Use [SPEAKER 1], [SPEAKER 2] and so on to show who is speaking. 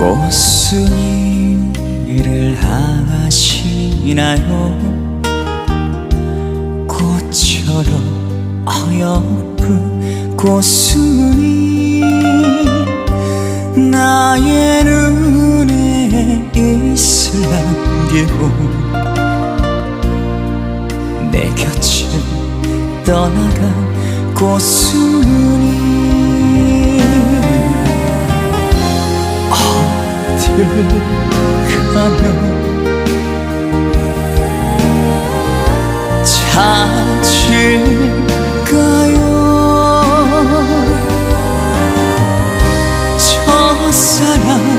[SPEAKER 1] 꽃순이 일을 하시나요? 꽃처럼 어여쁜 꽃순이 나의 눈에 있을랑요. 내 곁을 떠나간 꽃순이 가면 찾을까요? 첫사랑